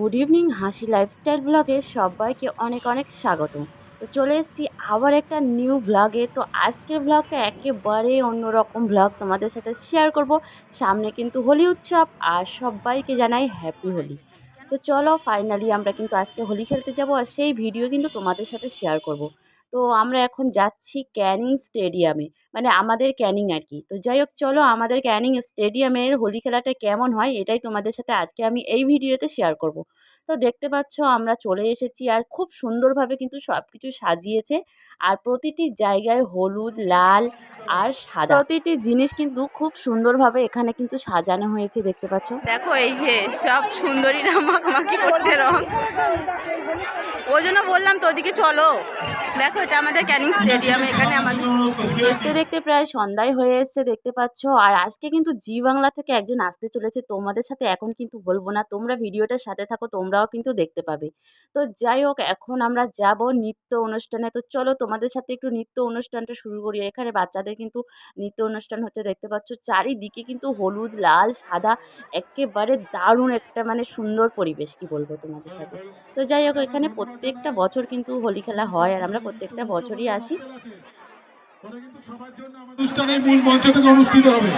Good evening হাসি lifestyle ব্লগে সবাইকে অনেক অনেক স্বাগত। তো চলে এসেছি আবার একটা নিউ ব্লগে তো আজকের ব্লগটা একেবারে অন্যরকম ব্লগ তোমাদের সাথে শেয়ার করব। সামনে কিন্তু হোলি উৎসব আর সবাইকে জানাই হ্যাপি হোলি। তো চলো ফাইনালি আমরা কিন্তু আজকে হোলি খেলতে যাব আর সেই ভিডিও কিন্তু তোমাদের সাথে শেয়ার করব। তো আমরা এখন যাচ্ছি ক্যানিং স্টেডিয়ামে মানে আমাদের ক্যানিং আর কি তো যাই হোক, চলো আমাদের ক্যানিং স্টেডিয়ামের হোলি খেলাটা কেমন হয়, এটাই তোমাদের সাথে আজকে আমি এই ভিডিওতে শেয়ার করব। তো দেখতে পাচ্ছ আমরা চলে এসেছি আর খুব সুন্দরভাবে কিন্তু সব কিছু সাজিয়েছে। আর প্রতিটি জায়গায় হলুদ লাল আর সাদা। প্রতিটি জিনিস কিন্তু খুব সুন্দরভাবে এখানে কিন্তু সাজানো হয়েছে দেখতে পাচ্ছ। দেখো এই যে সব সুন্দরীরা মাখামাখি করছে রং। ওই জন্য বললাম তো ওদিকে চলো। দেখো এটা আমাদের ক্যানিং স্টেডিয়াম এখানে আমাদের দেখতে দেখতে প্রায় সন্ধ্যায় হয়ে এসছে দেখতে পাচ্ছ। আর আজকে কিন্তু জি বাংলা থেকে একজন আসতে চলেছে। তোমাদের সাথে এখন কিন্তু বলব না। তোমরা ভিডিওটার সাথে থাকো তোমরাও কিন্তু দেখতে পাবে। তো যাই হোক এখন আমরা যাব নৃত্য অনুষ্ঠানে। তো চলো তোমাদের সাথে একটু নৃত্য অনুষ্ঠানটা শুরু করি। এখানে বাচ্চাদের কিন্তু নৃত্য অনুষ্ঠান হচ্ছে দেখতে পাচ্ছ। চারিদিকে কিন্তু হলুদ লাল সাদা একেবারে দারুণ একটা মানে সুন্দর পরিবেশ কি বলব তোমাদের সাথে? তো যাই হোক এখানে প্রত্যেকটা বছর কিন্তু হোলি খেলা হয় আর আমরা প্রত্যেকটা বছরই আসি। অনুষ্ঠানে মূল মঞ্চ থেকে অনুষ্ঠিত হবে।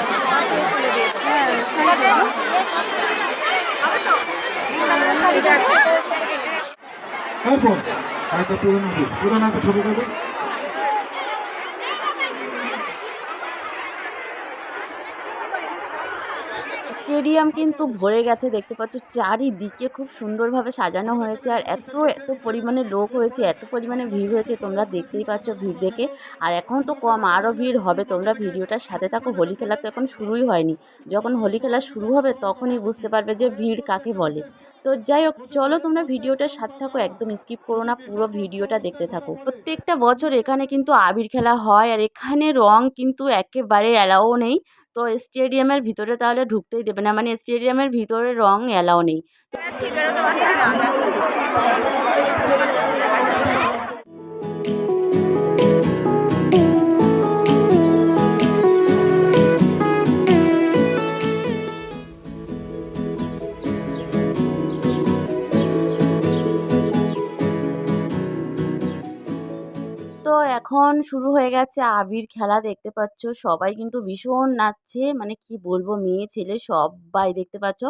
স্টেডিয়াম কিন্তু ভরে গেছে, দেখতে পাচ্ছ, চারিদিকে খুব সুন্দরভাবে সাজানো হয়েছে, আর এত এত পরিমাণে লোক হয়েছে, এত পরিমাণে ভিড় হয়েছে, তোমরা দেখতেই পাচ্ছ ভিড় দেখে। আর এখন তো কম আরও ভিড় হবে, তোমরা ভিডিওটার সাথে থাকো, হোলি খেলা তো এখন শুরুই হয়নি। যখন হোলি খেলা শুরু হবে, তখনই বুঝতে পারবে যে ভিড় কাকে বলে। তো যাই হোক চলো তোমরা ভিডিওটা সাথে থাকো, একদম স্কিপ করো না, পুরো ভিডিওটা দেখতে থাকো। প্রত্যেকটা বছর এখানে কিন্তু আবির খেলা হয়, আর এখানে রং কিন্তু একেবারে অ্যালাও নেই। তো স্টেডিয়ামের ভিতরে তাহলে ঢুকতেই দেবে না মানে স্টেডিয়ামের ভিতরে রং অ্যালাও নেই। এখন শুরু হয়ে গেছে আবির খেলা, দেখতে পাচ্ছ? সবাই কিন্তু ভীষণ নাচছে। মানে কি বলব, মেয়ে, ছেলে সবাই দেখতে পাচ্ছ।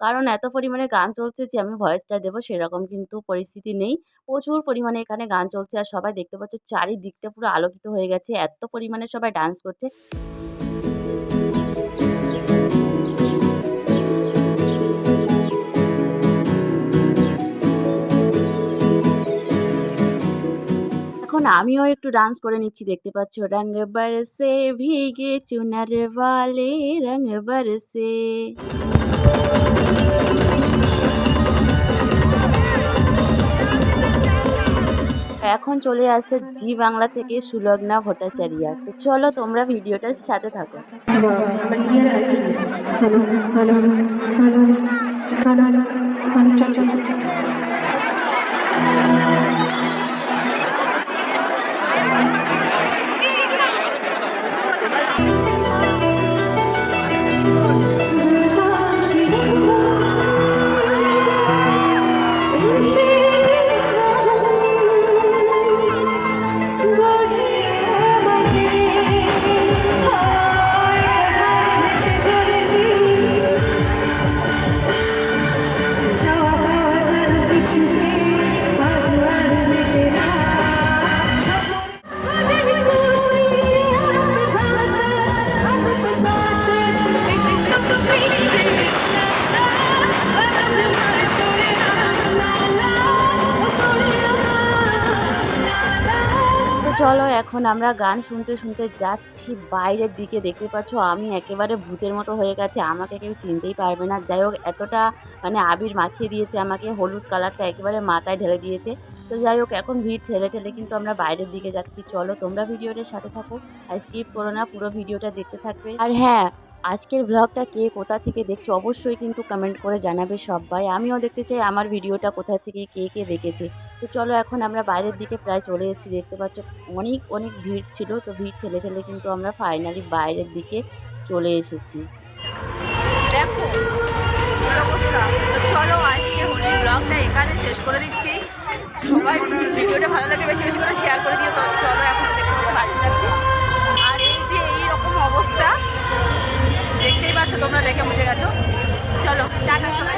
কারণ এত পরিমাণে গান চলছে যে আমি ভয়েসটা দেবো, সেরকম কিন্তু পরিস্থিতি নেই। প্রচুর পরিমাণে এখানে গান চলছে আর সবাই দেখতে পাচ্ছ, চারিদিকটা পুরো আলোকিত হয়ে গেছে। এত পরিমাণে সবাই ডান্স করছে। আমিও একটু ডান্স করে নিচ্ছি, দেখতে পাচ্ছ? রঙ বরসে ভিগে চুনার वाले রঙ বরসে। এখন চলে আসছে জি বাংলা থেকে সুলগ্না ভট্টাচার্য। তো চলো তোমরা ভিডিওটার সাথে থাকো। এখন আমরা গান শুনতে শুনতে যাচ্ছি বাইরের দিকে। দেখতে পাচ্ছ, আমি একেবারে ভূতের মতো হয়ে গেছে। আমাকে কেউ চিনতেই পারবে না। যাই হোক, এতটা মানে আবির মাখিয়ে দিয়েছে আমাকে। হলুদ কালারটা একেবারে মাথায় ঢেলে দিয়েছে। তো যাই হোক, এখন ভিড় ঠেলে ঠেলে কিন্তু আমরা বাইরের দিকে যাচ্ছি। চলো, তোমরা ভিডিওটার সাথে থাকো আর স্কিপ করো না, পুরো ভিডিওটা দেখতে থাকবে। আর হ্যাঁ আজকের ব্লগটা কে কোথা থেকে দেখছ অবশ্যই কিন্তু কমেন্ট করে জানাবে সবাই। আমিও দেখতে চাই আমার ভিডিওটা কোথা থেকে কে কে দেখেছে। তো চলো এখন আমরা বাইরের দিকে প্রায় চলে এসেছি। দেখতে পাচ্ছ অনেক অনেক ভিড় ছিল। তো ভিড় ঠেলে ঠেলে কিন্তু আমরা ফাইনালি বাইরের দিকে চলে এসেছি। আজকে হোলির ব্লগটা সবাই ভিডিওটা ভালো লাগে বেশি বেশি করে শেয়ার করে দিও। তো দেখে বুঝে গেছো? চলো টাটা সবাই